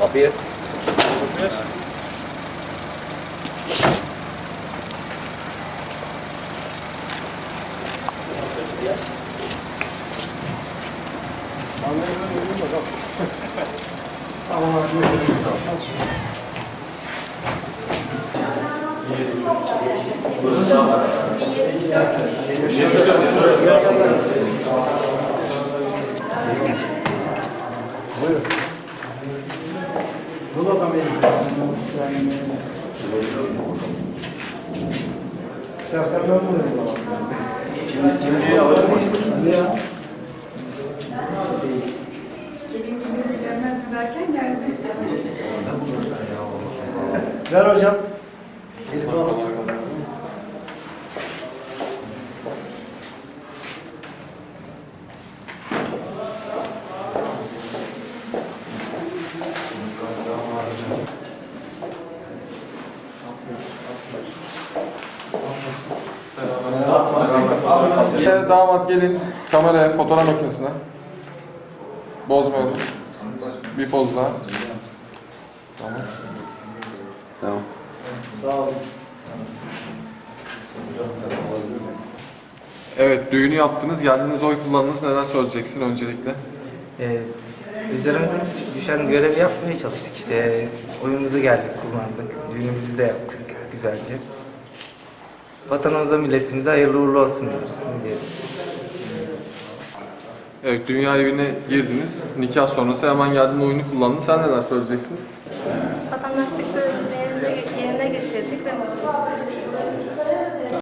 Kapıyı. Burası sağ var. Burası sağ var. Bir. İstersen ben bunu Gelmez mi derken geldi. Ver hocam. Elif Ee, damat gelin kameraya, fotoğraf makinesine. Bozmayalım. Bir poz daha. Tamam. Tamam. Sağ olun. Evet, düğünü yaptınız, geldiniz, oy kullandınız. Neler söyleyeceksin öncelikle? Ee, üzerimize düşen görevi yapmaya çalıştık işte. Oyunumuzu geldik, kullandık. Düğünümüzü de yaptık güzelce. Vatanımıza, milletimize hayırlı uğurlu olsun diyoruz. Diyelim. Evet, dünya evine girdiniz. Nikah sonrası hemen geldin, oyunu kullandın. Sen neler söyleyeceksin? Vatandaşlık görevimizi yerine getirdik ve mutluyuz.